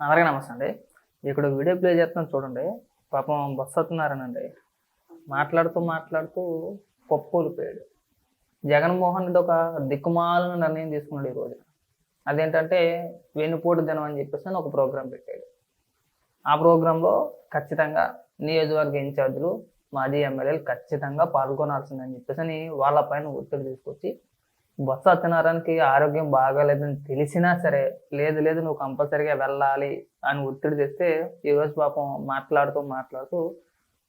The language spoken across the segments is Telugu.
అందరికీ నమస్తే అండి. ఇక్కడ వీడియో ప్లే చేస్తున్నాను చూడండి. పాపం బస్సు వస్తున్నారనండి. మాట్లాడుతూ మాట్లాడుతూ పప్పు కూలిపోయాడు జగన్మోహన్ రెడ్డి ఒక దిక్కుమాలను నిర్ణయం తీసుకున్నాడు ఈరోజు అదేంటంటే వెన్నుపోటు దినం అని చెప్పేసి అని ఒక ప్రోగ్రాం పెట్టాడు. ఆ ప్రోగ్రాంలో ఖచ్చితంగా నియోజకవర్గ ఇన్ఛార్జీలు మాజీ ఎమ్మెల్యేలు ఖచ్చితంగా పాల్గొనాల్సిందని చెప్పేసి అని వాళ్ళ పైన ఒత్తిడి తీసుకొచ్చి బొత్స సత్యనారాయణకి ఆరోగ్యం బాగాలేదని తెలిసినా సరే లేదు లేదు నువ్వు కంపల్సరిగా వెళ్ళాలి అని ఒత్తిడి తెస్తే ఈరోజు పాపం మాట్లాడుతూ మాట్లాడుతూ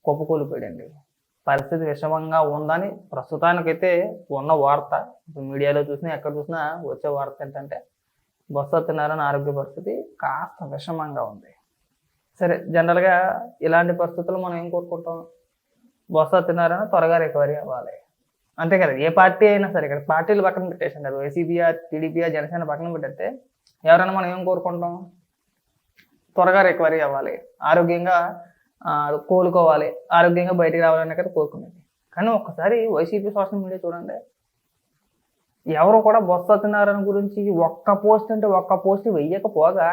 కుప్పకూలిపోయాడండి. పరిస్థితి విషమంగా ఉందని ప్రస్తుతానికైతే ఉన్న వార్త మీడియాలో చూసినా ఎక్కడ చూసినా వచ్చే వార్త ఏంటంటే బొత్స సత్యనారాయణ ఆరోగ్య పరిస్థితి కాస్త విషమంగా ఉంది. సరే జనరల్గా ఇలాంటి పరిస్థితులు మనం ఏం కోరుకుంటాం? బొత్స సత్యనారాయణ త్వరగా రికవరీ అవ్వాలి. అంతే కదా ఏ పార్టీ అయినా సరే ఇక్కడ పార్టీలు పక్కన పెట్టేసాం కదా వైసీపీయా టీడీపీయా జనసేన పక్కన పెట్టేస్తే ఎవరైనా మనం ఏం కోరుకుంటాం? త్వరగా రికవరీ అవ్వాలి ఆరోగ్యంగా కోలుకోవాలి ఆరోగ్యంగా బయటికి రావాలని కదా కోరుకునేది. కానీ ఒక్కసారి వైసీపీ సోషల్ మీడియా చూడండి. ఎవరు కూడా బొత్స సత్యనారాయణ గురించి ఒక్క పోస్ట్ అంటే ఒక్క పోస్ట్ వెయ్యకపోగా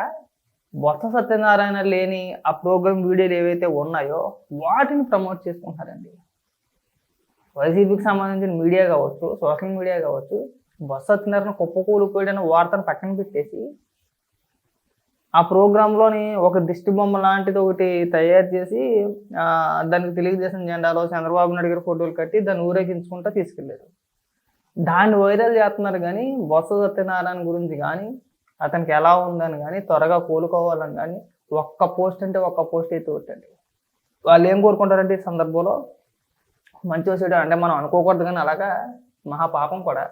బొత్స సత్యనారాయణ లేని ఆ ప్రోగ్రామ్ వీడియోలు ఏవైతే ఉన్నాయో వాటిని ప్రమోట్ చేసుకుంటారండి వైసీపీకి సంబంధించిన మీడియా కావచ్చు సోషల్ మీడియా కావచ్చు బస్సు సత్యనారాయణ కుప్పకూలిపోయాడని వార్తను పక్కన పెట్టేసి ఆ ప్రోగ్రాంలోని ఒక దిష్టి బొమ్మ లాంటిది ఒకటి తయారు చేసి దానికి తెలుగుదేశం జెండాలో చంద్రబాబు నాయుడు గారి ఫోటోలు కట్టి దాన్ని ఊరేగించుకుంటూ తీసుకెళ్ళారు దాన్ని వైరల్ చేస్తున్నారు కానీ బొత్స సత్యనారాయణ గురించి కానీ అతనికి ఎలా ఉందని కానీ త్వరగా కోలుకోవాలని కానీ ఒక్క పోస్ట్ అంటే ఒక్క పోస్ట్ అయితే ఒకటండి. వాళ్ళు ఏం కోరుకుంటారంటే ఈ సందర్భంలో మంచి వచ్చాడు అంటే మనం అనుకోకూడదు కానీ అలాగా మహా పాపం కూడా.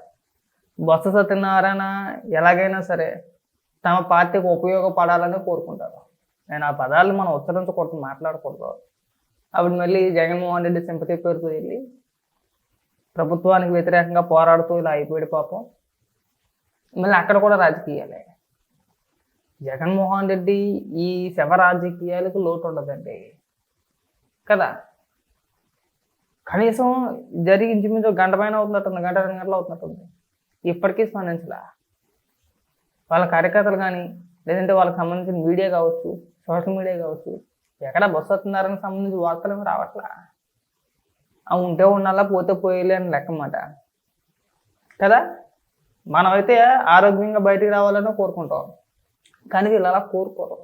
బొత్స సత్యనారాయణ ఎలాగైనా సరే తమ పార్టీకి ఉపయోగపడాలని కోరుకుంటారు. నేను ఆ పదాలు మనం ఉచ్చరించకూడదు మాట్లాడకూడదు. అప్పుడు మళ్ళీ జగన్మోహన్ రెడ్డి సింపతి పేరుతో వెళ్ళి ప్రభుత్వానికి వ్యతిరేకంగా పోరాడుతూ ఇలా అయిపోయాడు పాపం. మళ్ళీ అక్కడ కూడా రాజకీయాలే. జగన్మోహన్ రెడ్డి ఈ శవ రాజకీయాలకు లోటు ఉండదండి. కదా? కనీసం జరిగి ఇంచుమించు గంట పైన అవుతున్నట్టుంది గంట రెండు గంటలు అవుతున్నట్టుంది. ఇప్పటికీ స్పందించలా. వాళ్ళ కార్యకర్తలు కానీ లేదంటే వాళ్ళకి సంబంధించిన మీడియా కావచ్చు సోషల్ మీడియా కావచ్చు ఎక్కడ బస్సు వస్తున్నారని సంబంధించి వార్తలు ఏమి రావట్లా. అవి ఉంటే ఉండాలా పోతే పోయేలే అని లెక్క అన్నమాట. కదా? మనమైతే ఆరోగ్యంగా బయటికి రావాలని కోరుకుంటాం. కానీ వీళ్ళు అలా కోరుకోరు.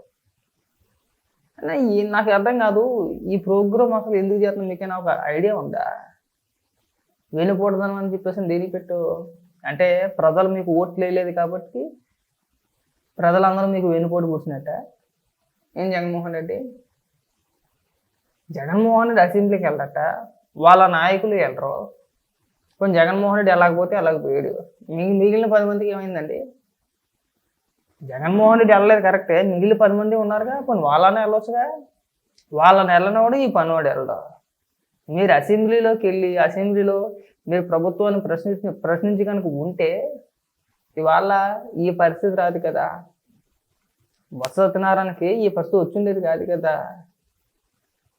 ఈ నాకు అర్థం కాదు ఈ ప్రోగ్రామ్ అసలు ఎందుకు చేస్తున్నాం మీకైనా ఒక ఐడియా ఉందా? వెళ్ళిపోవడం అని చెప్పేసి దేని పెట్టు? అంటే ప్రజలు మీకు ఓట్లు వేయలేదు కాబట్టి ప్రజలందరూ మీకు వెనుపోటు కూర్చున్నట్ట ఏం జగన్మోహన్ రెడ్డి? జగన్మోహన్ రెడ్డి అసెంబ్లీకి వెళ్ళట. వాళ్ళ నాయకులు వెళ్ళరు. కొంచెం జగన్మోహన్ రెడ్డి వెళ్ళకపోతే అలాగ పోయాడు మిగిలిన పది మందికి ఏమైందండి? జగన్మోహన్ రెడ్డి వెళ్ళలేదు కరెక్టే మిగిలిన పది మంది ఉన్నారుగా కొన్ని వాళ్ళని వెళ్ళొచ్చుగా? వాళ్ళని వెళ్ళనోడు ఈ పనివాడు వెళ్ళడు. మీరు అసెంబ్లీలోకి వెళ్ళి అసెంబ్లీలో మీరు ప్రభుత్వాన్ని ప్రశ్నించి ప్రశ్నించి కనుక ఉంటే ఇవాళ ఈ పరిస్థితి రాదు కదా. బొత్స సత్యనారాయణకి ఈ పరిస్థితి వచ్చిండేది కాదు కదా.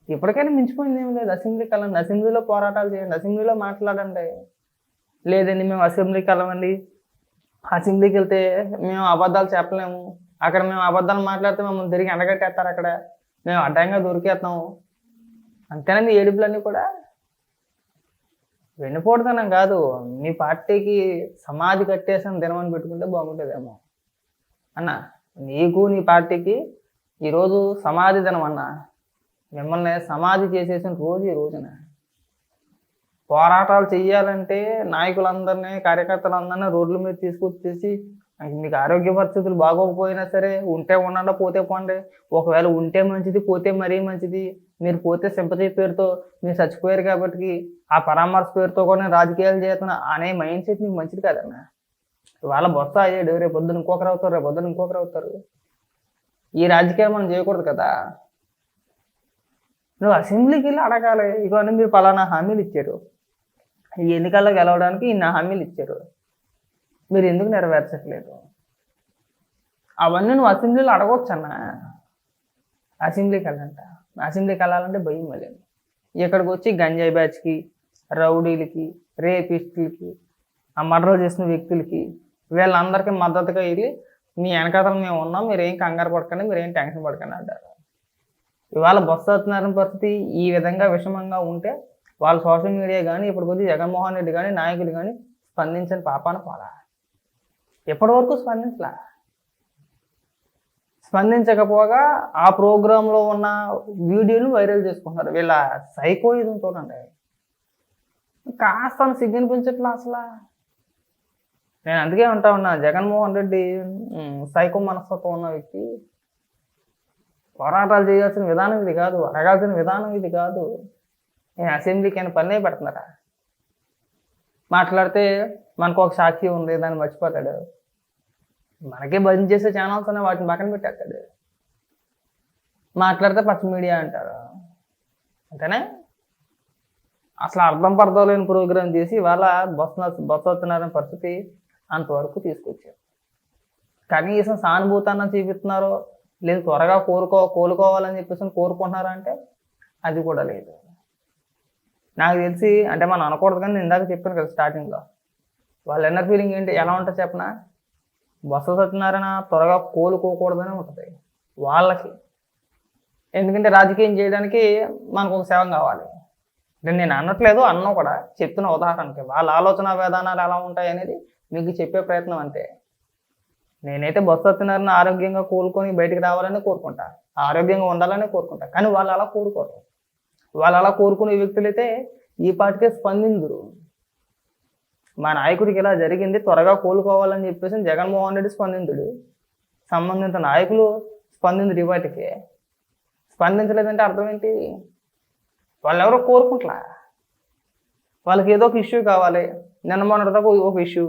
ఇప్పటికైనా మించిపోయింది ఏం లేదు. అసెంబ్లీకి వెళ్ళండి అసెంబ్లీలో పోరాటాలు చేయండి అసెంబ్లీలో మాట్లాడండి. లేదండి మేము అసెంబ్లీకి వెళ్ళమండి అసెంబ్లీకి వెళ్తే మేము అబద్ధాలు చెప్పలేము. అక్కడ మేము అబద్ధాలు మాట్లాడితే మమ్మల్ని తిరిగి ఎండగట్టేస్తారు అక్కడ. మేము అడ్డంగా దొరికేస్తాము అంతేనండి ఏడుపులన్నీ కూడా. వెన్నుపోటుతనం కాదు. మీ పార్టీకి సమాధి కట్టేసిన దినమని పెట్టుకుంటే బాగుంటుందేమో అన్న నీకు నీ పార్టీకి ఈరోజు సమాధి దినం అన్న. మిమ్మల్ని సమాధి చేసేసిన రోజు ఈ రోజున. పోరాటాలు చేయాలంటే నాయకులందరినీ కార్యకర్తలందరినీ రోడ్ల మీద తీసుకొచ్చేసి మీకు ఆరోగ్య పరిస్థితులు బాగోకపోయినా సరే ఉంటే ఉండండి పోతే పోండి. ఒకవేళ ఉంటే మంచిది పోతే మరీ మంచిది. మీరు పోతే సింపతి పేరుతో మీరు చచ్చిపోయారు కాబట్టి ఆ పరామర్శ పేరుతో కూడా రాజకీయాలు చేస్తున్నా అనే మైండ్ సెట్ మీకు మంచిది కదన్నా. వాళ్ళ బొత్స అయ్యాడు రేపు పొద్దున ఇంకొకరు అవుతారు రేపు పొద్దున ఇంకొకరు అవుతారు. ఈ రాజకీయాలు మనం చేయకూడదు కదా. నువ్వు అసెంబ్లీకి వెళ్ళి అడగాలి ఇవన్నీ మీరు పలానా హామీలు ఇచ్చారు. ఈ ఎన్నికల్లో గెలవడానికి ఇన్ని హామీలు ఇచ్చారు. మీరు ఎందుకు నెరవేర్చట్లేదు? అవన్నీ నువ్వు అసెంబ్లీలో అడగవచ్చు అన్న అసెంబ్లీకి వెళ్ళంట అసెంబ్లీకి వెళ్ళాలంటే భయం మళ్ళీ. ఇక్కడికి వచ్చి గంజాయి బ్యాచ్కి రౌడీలకి రేపిస్టులకి ఆ మర్డర్ చేసిన వ్యక్తులకి వీళ్ళందరికీ మద్దతుగా వెళ్ళి మీ వెనకాతలు మేము ఉన్నాం మీరు కంగారు పడకండి మీరు ఏం టెన్షన్ పడకండి అంటారు. ఇవాళ బస్సు సత్యనారాయణ పరిస్థితి ఈ విధంగా విషమంగా ఉంటే వాళ్ళ సోషల్ మీడియా కానీ ఇప్పుడు కొద్ది జగన్మోహన్ రెడ్డి కానీ నాయకులు కానీ స్పందించని పాపాన పోలా. ఎప్పటి వరకు స్పందించలా. స్పందించకపోగా ఆ ప్రోగ్రాంలో ఉన్న వీడియోలు వైరల్ చేసుకుంటున్నారు. వీళ్ళ సైకో ఇది చూడండి. కాస్త సిగ్గనిపించట్లా అసలు. నేను అందుకే ఉంటా ఉన్నా జగన్మోహన్ రెడ్డి సైకో మనస్తత్వం ఉన్న వ్యక్తి. పోరాటాలు చేయాల్సిన విధానం ఇది కాదు అడగాల్సిన విధానం ఇది కాదు. నేను అసెంబ్లీకి అయినా పనే పెడుతున్నారా? మాట్లాడితే మనకు ఒక సాక్షి ఉంది దాన్ని మర్చిపోతాడు. మనకే బంద్ చేసే ఛానల్స్ ఉన్నాయి వాటిని పక్కన పెట్టేస్తాడు. మాట్లాడితే పచ్చ మీడియా అంటారు. అంతేనా? అసలు అర్థం పడదలేని ప్రోగ్రాం ప్రోగ్రామ్ చేసి ఇవాళ బస్ బస్ వస్తున్నారనే పరిస్థితి అంతవరకు తీసుకొచ్చారు. కనీసం సానుభూతాన్ని చూపిస్తున్నారో లేదు త్వరగా కోరుకో కోలుకోవాలని చెప్పేసి కోరుకుంటున్నారా అంటే అది కూడా లేదు. నాకు తెలిసి అంటే మనం అనకూడదు కానీ నేను ఇందాక చెప్పాను కదా స్టార్టింగ్లో వాళ్ళ ఎన్నర్ ఫీలింగ్ ఏంటి? ఎలా ఉంటుంది చెప్పనా? బస్సు సత్యనారాయణ త్వరగా కోలుకోకూడదని ఉంటుంది. వాళ్ళకి. ఎందుకంటే రాజకీయం చేయడానికి మనకు ఒక సేవం కావాలి. అంటే నేను అనట్లేదు అన్నం కూడా చెప్తున్న ఉదాహరణకి. వాళ్ళ ఆలోచన విధానాలు ఎలా ఉంటాయి అనేది మీకు చెప్పే ప్రయత్నం అంతే. నేనైతే బస్సు సత్యనారాయణ ఆరోగ్యంగా కోలుకొని బయటికి రావాలని కోరుకుంటా. ఆరోగ్యంగా ఉండాలని కోరుకుంటా. కానీ వాళ్ళు అలా కోరుకోరు. వాళ్ళు అలా కోరుకునే వ్యక్తులైతే ఈ పాటికే స్పందించరు మా నాయకుడికి ఇలా జరిగింది త్వరగా కోలుకోవాలని చెప్పేసి జగన్మోహన్ రెడ్డి స్పందించుడు సంబంధిత నాయకులు స్పందించడు ఈ పాటికి. స్పందించలేదంటే అర్థం ఏంటి? వాళ్ళు ఎవరో కోరుకుంటలా? వాళ్ళకి ఏదో ఒక ఇష్యూ కావాలి. నిన్న మొన్నటిదాకా ఒక ఇష్యూ.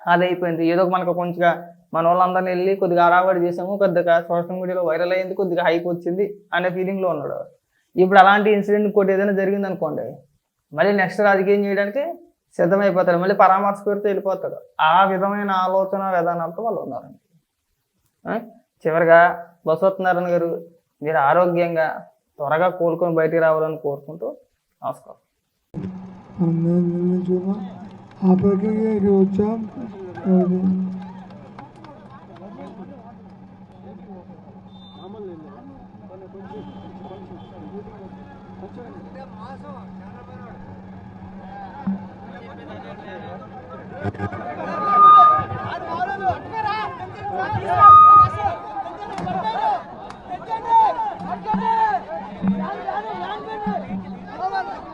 అది అయిపోయింది. ఏదో ఒక మనకు కొంచెంగా మన వాళ్ళందరిని వెళ్ళి కొద్దిగా అడావడి చేసాము. కొద్దిగా సోషల్ మీడియాలో వైరల్ అయ్యింది. కొద్దిగా హైప్ వచ్చింది అనే ఫీలింగ్లో ఉన్నాడు. ఇప్పుడు అలాంటి ఇన్సిడెంట్ ఇంకోటి ఏదైనా జరిగింది అనుకోండి మళ్ళీ నెక్స్ట్ రాజకీయం చేయడానికి సిద్ధమైపోతాడు మళ్ళీ పరామర్శ పేరుతో వెళ్ళిపోతాడు ఆ విధమైన ఆలోచన విధానాలతో వాళ్ళు ఉన్నారండి. చివరిగా బసవత్నారాయణ గారు మీరు ఆరోగ్యంగా త్వరగా కోలుకొని బయటికి రావాలని కోరుకుంటూ నమస్కారం. అందరినీ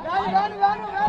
రాను రాను రాను